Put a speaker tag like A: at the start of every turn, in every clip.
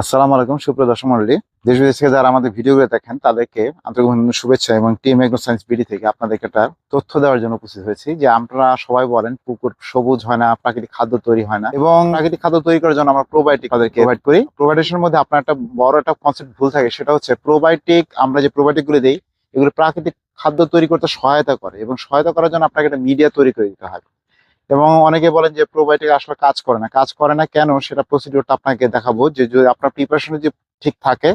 A: আসসালামু আলাইকুম, সুপ্রিয় দর্শক মন্ডলী। দেশ বিদেশ থেকে যারা আমাদের ভিডিওগুলো দেখেন, তাদেরকে আন্তরিক শুভেচ্ছা এবং টিম এগ্রো সায়েন্স বিডি থেকে আপনাদেরকে একটা তথ্য দেওয়ার জন্য উপস্থিত হয়েছি যে আমরা সবাই বলেন পুকুর সবুজ হয় না, প্রাকৃতিক খাদ্য তৈরি হয় না এবং প্রাকৃতিক খাদ্য তৈরি করার জন্য আমরা প্রোবায়োটিক তাদেরকে প্রোভাইড করি। প্রোভাইডেশনের মধ্যে আপনার একটা বড় একটা কনসেপ্ট ভুল থাকে, সেটা হচ্ছে প্রোবায়োটিক আমরা যে প্রোবায়োটিকগুলো দিই, এগুলো প্রাকৃতিক খাদ্য তৈরি করতে সহায়তা করে এবং সহায়তা করার জন্য আপনাকে একটা মিডিয়া তৈরি করে দিতে হয়। এবং অনেকে বলেন যে প্রোবায়োটিক আসলে কাজ করে না। কাজ করে না কেন? সেটা প্রসিডিওরটা আপনাকে দেখাবো যে যদি আপনার প্রিপারেশন যদি ঠিক থাকে,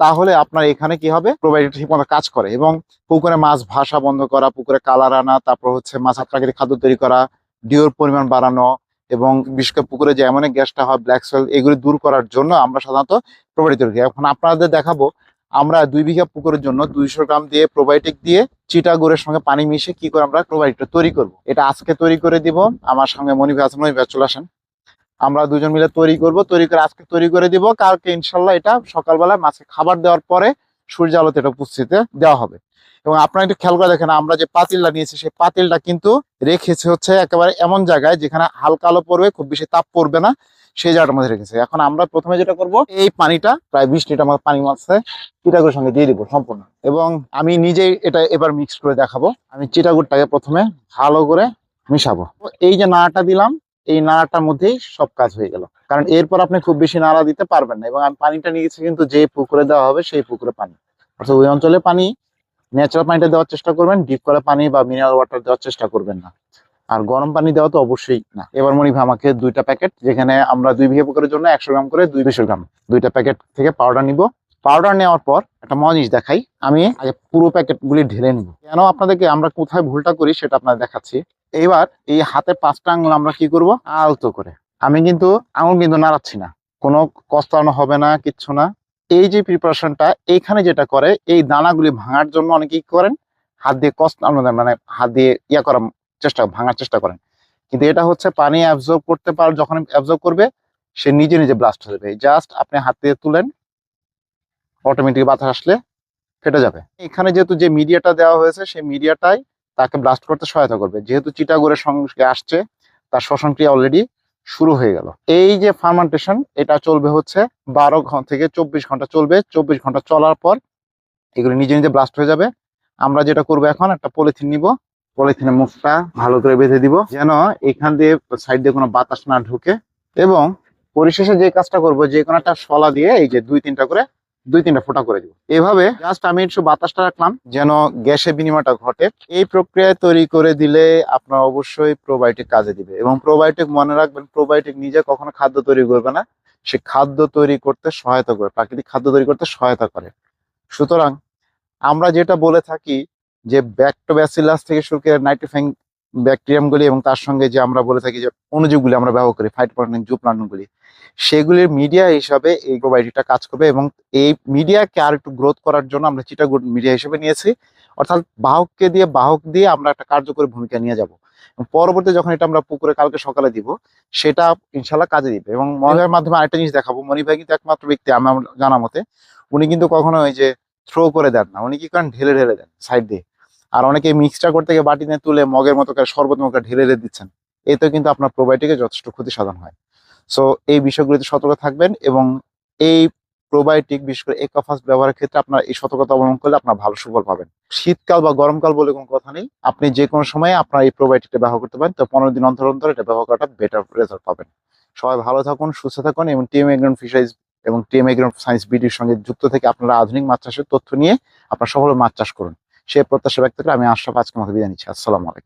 A: তাহলে আপনার এখানে কি হবে? প্রোবায়োটিক ঠিক মতো কাজ করে এবং পুকুরে মাছ ভাসা বন্ধ করা, পুকুরে কালার আনা, তারপর হচ্ছে মাছ প্রাকৃতিক খাদ্য তৈরি করা ডিওর পরিমাণ বাড়ানো এবং বিশেষ করে পুকুরে যে এমন গ্যাসটা হয় ব্ল্যাক সেল এগুলি দূর করার জন্য আমরা সাধারণত প্রোবায়োটিক তৈরি করি। এখন আপনাদের দেখাবো আমরা দুই বিঘা পুকুরের জন্য দুইশো গ্রাম দিয়ে প্রোবায়োটিক দিয়ে চিটা গুড়ের সঙ্গে পানি মিশে কি করে আমরা প্রোবায়োটিকটা তৈরি করব। এটা আজকে তৈরি করে দিব, আমার সঙ্গে মনিভাই আছে মনিভাই চলে আসেন। আমরা দুজন মিলে তৈরি করব, তৈরি করে আজকে তৈরি করে দিব, কালকে ইনশাল্লাহ এটা সকালবেলা মাছকে খাবার দেওয়ার পরে সূর্য আলোতে এটা উপস্থিতে দেওয়া হবে। এবং আপনারা একটু খেয়াল করে দেখেন, আমরা যে পাতিলটা নিয়েছি, সেই পাতিলটা কিন্তু রেখেছে হচ্ছে একেবারে এমন জায়গায় যেখানে হালকা আলো পড়বে, খুব বেশি তাপ পড়বে না। সেই জায়গাটার মধ্যে রেখেছে। এখন আমরা প্রথমে যেটা করব, এই পানিটা প্রায় বিশ লিটার মতো পানি মাছে চিটাগুর সঙ্গে দিয়ে দিব সম্পূর্ণ। এবং আমি নিজেই এটা এবার মিক্স করে দেখাবো। আমি চিটাগুড়টাকে প্রথমে ভালো করে মিশাবো। এই যে নাড়াটা দিলাম, এই নাড়াটার মধ্যেই সব কাজ হয়ে গেল। কারণ এরপর আপনি খুব বেশি নাড়া দিতে পারবেন না, এবং আমি পানিটা নিয়েছি কিন্তু যে পুকুরে দেওয়া হবে সেই পুকুরে পানি। অর্থাৎ ওই অঞ্চলে পানি ন্যাচারাল পানিটা দেওয়ার চেষ্টা করবেন ডিপ করা পানি বা মিনারেল ওয়াটার দেওয়ার চেষ্টা করবেন না। আর গরম পানি দেওয়া তো অবশ্যই না। এবার মনিভা আমাকে দুইটা প্যাকেট, যেখানে আমরা দুই বিঘা পুকুরের জন্য একশো গ্রাম করে দুই দুশো গ্রাম দুইটা প্যাকেট থেকে পাউডার নিব। পাউডার নেওয়ার পর একটা মজিস দেখাই। আমি আগে পুরো প্যাকেট গুলি ঢেলে নিব। কেন আপনাদেরকে আমরা কোথায় ভুলটা করি সেটা আপনাদের দেখাচ্ছি। এইবার এই হাতে পাঁচটা আঙুল আমরা কি করব? আলতো করে। আমি কিন্তু আঙুল কিন্তু নাড়াচ্ছি না। কোনো কস্তানো হবে না, কিচ্ছু না। এই যে প্রিপারেশনটা এইখানে যেটা করে, এই দানাগুলি ভাঙার জন্য অনেকে কি করেন। হাত দিয়ে কস্তানো মানে হাত দিয়ে ইয়া করার চেষ্টা, ভাঙার চেষ্টা করেন। কিন্তু এটা হচ্ছে পানি অ্যাবজর্ব করতে পার, যখন অ্যাবজর্ব করবে, সে নিজে নিজে ব্লাস্ট হয়ে যাবে। জাস্ট আপনি হাত তুলেন অটোমেটিক বাতাস আসলে ফেটে যাবে। এখানে যেহেতু যে মিডিয়াটা দেওয়া হয়েছে, সেই মিডিয়াটাই তাকে ব্লাস্ট করতে সহায়তা করবে। যেহেতু চিটাগোরের সঙ্গে আসছে, তার শ্বসন ক্রিয়া অলরেডি শুরু হয়ে গেল। এই যে ফার্মান্টেশন এটা চলবে হচ্ছে বারো ঘণ্টা থেকে চব্বিশ ঘণ্টা চলবে। চব্বিশ ঘণ্টা চলার পর এগুলো নিজে নিজে ব্লাস্ট হয়ে যাবে। আমরা যেটা করব এখন, একটা পলিথিন নিব। পলিথিনের মুখটা ভালো করে বেঁধে দিব। যেন এখান দিয়ে সাইড দিয়ে কোনো বাতাস না ঢুকে এবং পরিশেষে যে কাজটা করব, যে কোনো একটা শলা দিয়ে এই যে দুই তিনটা করে, দুই তিনটা ফোঁটা করে দিব। এভাবে জাস্ট আমি একটু বাতাসটা রাখলাম, যেন গ্যাসের বিনিময়টা ঘটে। এই প্রক্রিয়ায় তৈরি করে দিলে আপনার অবশ্যই প্রোবায়োটিক কাজে দিবে এবং প্রোবায়োটিক মনে রাখবেন প্রোবায়োটিক নিজে কখনো খাদ্য তৈরি করবে না। সে খাদ্য তৈরি করতে সহায়তা করে, প্রাকৃতিক খাদ্য তৈরি করতে সহায়তা করে। সুতরাং আমরা যেটা বলে থাকি যে ব্যাক্টোব্যাসিলাস থেকে শুরু করে নাইট্রোফ্যাং ব্যাকটেরিয়ামগুলি এবং তার সঙ্গে যে আমরা বলে থাকি যে অনুজীবগুলি আমরা ব্যবহার করি ফাইটোপ্লান্টন জুপ্লান্টনগুলি সেগুলির মিডিয়া হিসাবে এই প্রোবায়োটিকটা কাজ করবে এবং এই মিডিয়াকে আর একটু গ্রোথ করার জন্য আমরা চিটাগুড মিডিয়া হিসেবে নিয়েছি। অর্থাৎ বাহককে দিয়ে, বাহক দিয়ে আমরা একটা কার্যকরী ভূমিকা নিয়ে যাব। পরবর্তী যখন এটা আমরা পুকুরে কালকে সকালে দিব, সেটা ইনশাল্লাহ কাজে দিবে এবং মনিভাইয়ের মাধ্যমে আরেকটা জিনিস দেখাবো। মনিভাই কিন্তু একমাত্র ব্যক্তি আমার জানা মতে। উনি কিন্তু কখনো ওই যে থ্রো করে দেন না, উনি কি করেন? ঢেলে ঢেলে দেন সাইড দিয়ে। আর অনেকে মিক্সটা করতে গিয়ে বাটিতে তুলে মগের মতো করে শরবত মতো ঢেলে দিচ্ছেন। এতে কিন্তু আপনার প্রোবায়োটিকে যথেষ্ট ক্ষতি সাধন হয়। সো এই বিষয়গুলিতে সতর্ক থাকবেন এবং এই প্রোবায়োটিক বিশেষ করে একাফাস ব্যবহারের ক্ষেত্রে আপনার এই সতর্কতা অবলম্বন করলে আপনার ভালো সুফল পাবেন। শীতকাল বা গরমকাল বলে কোনো কথা নেই। আপনি যে কোনো সময় আপনার এই প্রোবায়োটিকটা ব্যবহার করতে পারেন। তো পনেরো দিন অন্তর অন্তর এটা ব্যবহার করাটা বেটার রেজাল্ট পাবেন। সবাই ভালো থাকুন, সুস্থ থাকুন এবং টিএম এগ্রন ফিশারিজ এবং টিএম এগ্রন সায়েন্স বিডির সঙ্গে যুক্ত থেকে আপনারা আধুনিক মাছ চাষের তথ্য নিয়ে আপনার সফল মাছ চাষ করুন। সে প্রত্যাশা ব্যক্ত করে আমি আশরাফ আজকে মতো বিদায় নিচ্ছি। আসসালামু আলাইকুম।